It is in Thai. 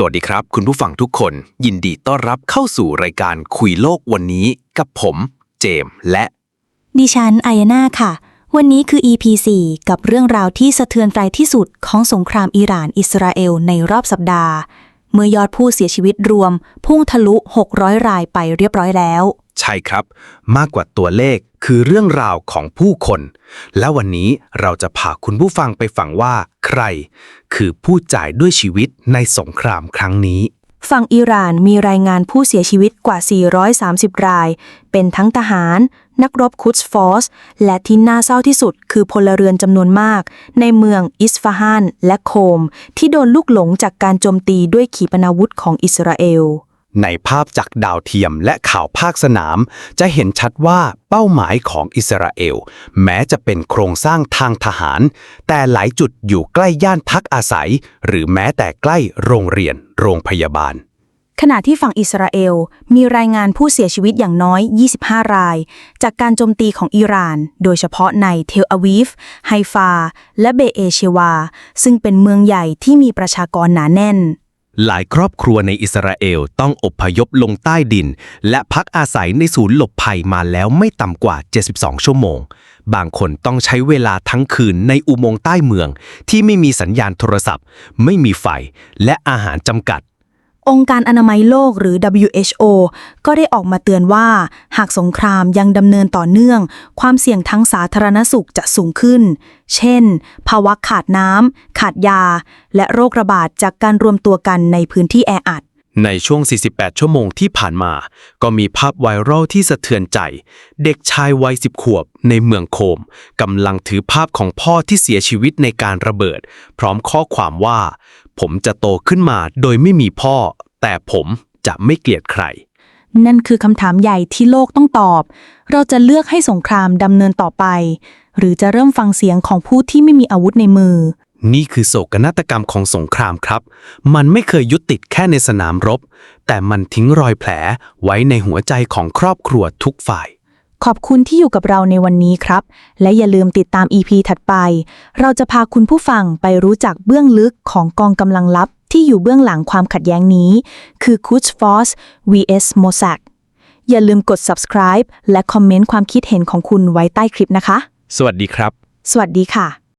สวัสดีครับ คุณผู้ฟังทุกคน ยินดีต้อนรับเข้าสู่รายการคุยโลกวันนี้กับผม เจมส์และ ดิฉันอายนาค่ะ วันนี้คือ EP 4กับเรื่องราวที่สะเทือนใจที่สุดของสงครามอิหร่านอิสราเอลในรอบสัปดาห์ เมื่อยอดผู้เสียชีวิตรวม พุ่งทะลุ 600 รายไปเรียบร้อยแล้ว ใช่ครับ มากกว่าตัวเลขคือเรื่องราวของผู้คน และวันนี้เราจะพาคุณผู้ฟังไปฟังว่า ใคร คือผู้จ่ายด้วยชีวิตในสงครามครั้งนี้ ฝั่งอิหร่านมีรายงานผู้เสียชีวิตกว่า 430 ราย เป็นทั้งทหาร นักรบคุตสฟอส และที่น่าเศร้าที่สุดคือพลเรือนจำนวนมาก ในเมืองอิสฟาฮานและโคม ที่โดนลูกหลงจากการโจมตีด้วยขีปนาวุธของอิสราเอล ในภาพจากดาวเทียมและข่าวภาคสนาม จะเห็นชัดว่าเป้าหมายของอิสราเอล แม้จะเป็นโครงสร้างทางทหาร แต่หลายจุดอยู่ใกล้ย่านพักอาศัย หรือแม้แต่ใกล้โรงเรียน โรงพยาบาล ขณะที่ฝั่งอิสราเอล มีรายงานผู้เสียชีวิตอย่างน้อย 25 ราย จากการโจมตีของอิหร่าน โดยเฉพาะในเทลอาวีฟ ไฮฟา และเบเอเชวา ซึ่งเป็นเมืองใหญ่ที่มีประชากรหนาแน่น หลายครอบครัวในอิสราเอลต้องอพยพลงใต้ดิน และพักอาศัยในศูนย์หลบภัยมาแล้วไม่ต่ำกว่า 72 ชั่วโมง บางคนต้องใช้เวลาทั้งคืนในอุโมงค์ใต้เมือง ที่ไม่มีสัญญาณโทรศัพท์ ไม่มีไฟ และอาหารจำกัด องค์การอนามัยโลกหรือ WHO ก็ได้ออกมาเตือนว่า หากสงครามยังดำเนินต่อเนื่อง ความเสี่ยงทั้งสาธารณสุขจะสูงขึ้น เช่น ภาวะขาดน้ำขาดยา และโรคระบาดจากการรวมตัวกันในพื้นที่แออัด ในช่วง 48 ชั่วโมงที่ผ่านมา ก็มีภาพไวรัลที่สะเทือนใจ เด็กชายวัย 10 ขวบในเมืองโคมกำลังถือภาพของพ่อที่เสียชีวิตในการระเบิด พร้อมข้อความว่า ผมจะโตขึ้นมาโดยไม่มีพ่อ แต่ผมจะไม่เกลียดใคร นั่นคือคำถามใหญ่ที่โลกต้องตอบ เราจะเลือกให้สงครามดำเนินต่อไป หรือจะเริ่มฟังเสียงของผู้ที่ไม่มีอาวุธในมือ นี่คือโศกนาฏกรรมของสงครามครับ มันไม่เคยยุติดแค่ในสนามรบ แต่มันทิ้งรอยแผลไว้ในหัวใจของครอบครัวทุกฝ่าย ขอบคุณที่อยู่กับเราในวันนี้ครับ และอย่าลืมติดตาม EP ถัดไป เราจะพาคุณผู้ฟังไปรู้จักเบื้องลึกของกองกำลังลับ ที่อยู่เบื้องหลังความขัดแย้งนี้ คือ Quds Force vs Mossad อย่าลืมกด subscribe และคอมเมนต์ความคิดเห็นของคุณไว้ใต้คลิปนะคะ สวัสดีครับ สวัสดีค่ะ